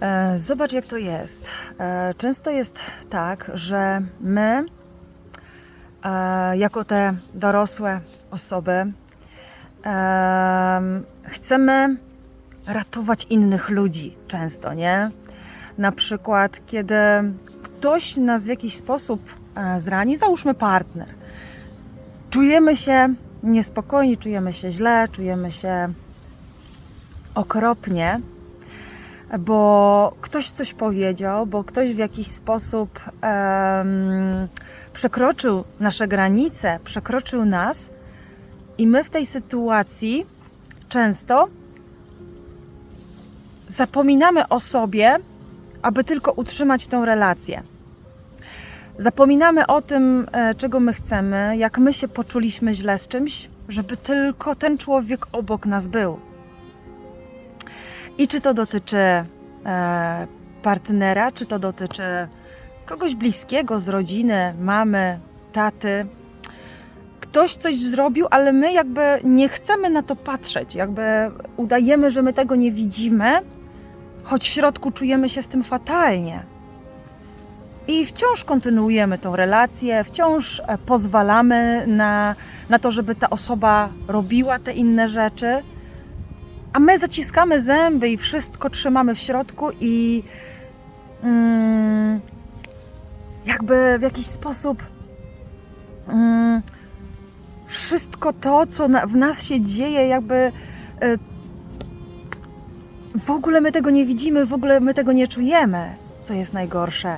E, Zobacz, jak to jest. E, Często jest tak, że my, e, jako te dorosłe osoby, em, chcemy ratować innych ludzi często, nie? Na przykład, kiedy ktoś nas w jakiś sposób zrani, załóżmy partner, czujemy się niespokojni, czujemy się źle, czujemy się okropnie, bo ktoś coś powiedział, bo ktoś w jakiś sposób em, przekroczył nasze granice, przekroczył nas, i my w tej sytuacji często zapominamy o sobie, aby tylko utrzymać tą relację. Zapominamy o tym, e, czego my chcemy, jak my się poczuliśmy źle z czymś, żeby tylko ten człowiek obok nas był. I czy to dotyczy e, partnera, czy to dotyczy kogoś bliskiego z rodziny, mamy, taty. Ktoś coś zrobił, ale my jakby nie chcemy na to patrzeć, jakby udajemy, że my tego nie widzimy, choć w środku czujemy się z tym fatalnie. I wciąż kontynuujemy tą relację, wciąż e, pozwalamy na, na to, żeby ta osoba robiła te inne rzeczy, a my zaciskamy zęby i wszystko trzymamy w środku i mm, jakby w jakiś sposób mm, wszystko to, co na, w nas się dzieje, jakby e, w ogóle my tego nie widzimy, w ogóle my tego nie czujemy, co jest najgorsze.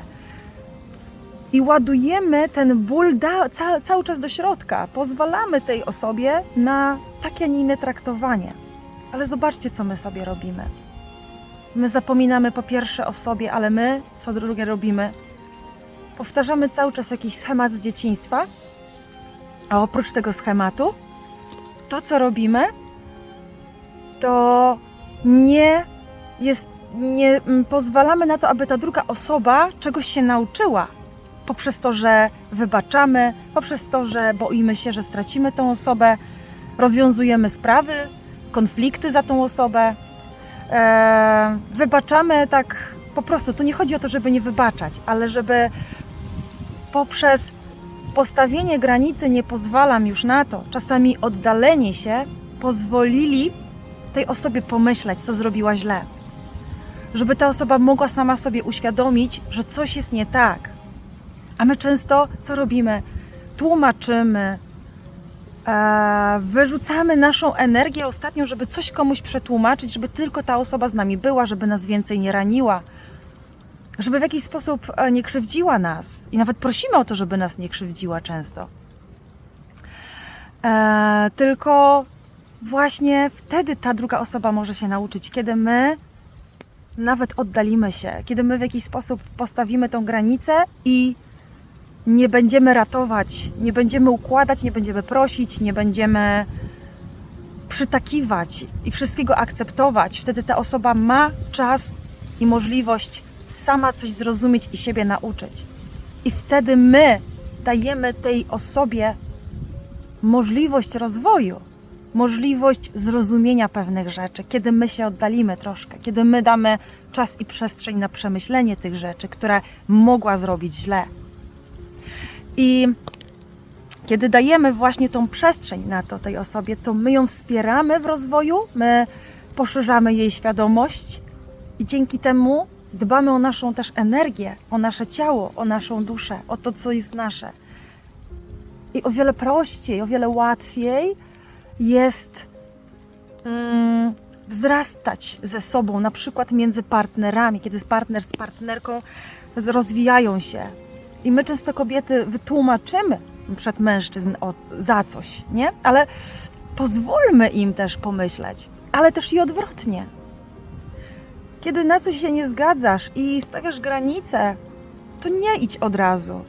I ładujemy ten ból da, ca, cały czas do środka. Pozwalamy tej osobie na takie, a nie inne traktowanie. Ale zobaczcie, co my sobie robimy. My zapominamy po pierwsze o sobie, ale my, co drugie, robimy. Powtarzamy cały czas jakiś schemat z dzieciństwa, a oprócz tego schematu, to co robimy, to nie jest, nie mm, pozwalamy na to, aby ta druga osoba czegoś się nauczyła. Poprzez to, że wybaczamy, poprzez to, że boimy się, że stracimy tą osobę, rozwiązujemy sprawy, konflikty za tą osobę. E, wybaczamy tak po prostu. Tu nie chodzi o to, żeby nie wybaczać, ale żeby poprzez postawienie granicy nie pozwalam już na to, czasami oddalenie się pozwolili tej osobie pomyśleć, co zrobiła źle. Żeby ta osoba mogła sama sobie uświadomić, że coś jest nie tak. A my często co robimy? Tłumaczymy, wyrzucamy naszą energię ostatnio, żeby coś komuś przetłumaczyć, żeby tylko ta osoba z nami była, żeby nas więcej nie raniła, żeby w jakiś sposób e, nie krzywdziła nas. I nawet prosimy o to, żeby nas nie krzywdziła często. E, tylko właśnie wtedy ta druga osoba może się nauczyć, kiedy my nawet oddalimy się, kiedy my w jakiś sposób postawimy tą granicę i nie będziemy ratować, nie będziemy układać, nie będziemy prosić, nie będziemy przytakiwać i wszystkiego akceptować. Wtedy ta osoba ma czas i możliwość sama coś zrozumieć i siebie nauczyć. I wtedy my dajemy tej osobie możliwość rozwoju, możliwość zrozumienia pewnych rzeczy, kiedy my się oddalimy troszkę, kiedy my damy czas i przestrzeń na przemyślenie tych rzeczy, które mogła zrobić źle. I kiedy dajemy właśnie tą przestrzeń na to tej osobie, to my ją wspieramy w rozwoju, my poszerzamy jej świadomość i dzięki temu dbamy o naszą też energię, o nasze ciało, o naszą duszę, o to, co jest nasze. I o wiele prościej, o wiele łatwiej jest mm, wzrastać ze sobą, na przykład między partnerami, kiedy partner z partnerką rozwijają się. I my często kobiety wytłumaczymy przed mężczyzn o, za coś, nie? Ale pozwólmy im też pomyśleć, ale też i odwrotnie. Kiedy na coś się nie zgadzasz i stawiasz granice, to nie idź od razu.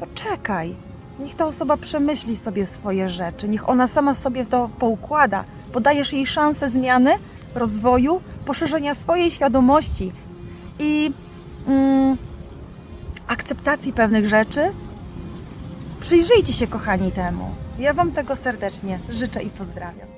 Poczekaj. Niech ta osoba przemyśli sobie swoje rzeczy, niech ona sama sobie to poukłada, bo dajesz jej szansę zmiany, rozwoju, poszerzenia swojej świadomości i mm, akceptacji pewnych rzeczy. Przyjrzyjcie się, kochani, temu. Ja Wam tego serdecznie życzę i pozdrawiam.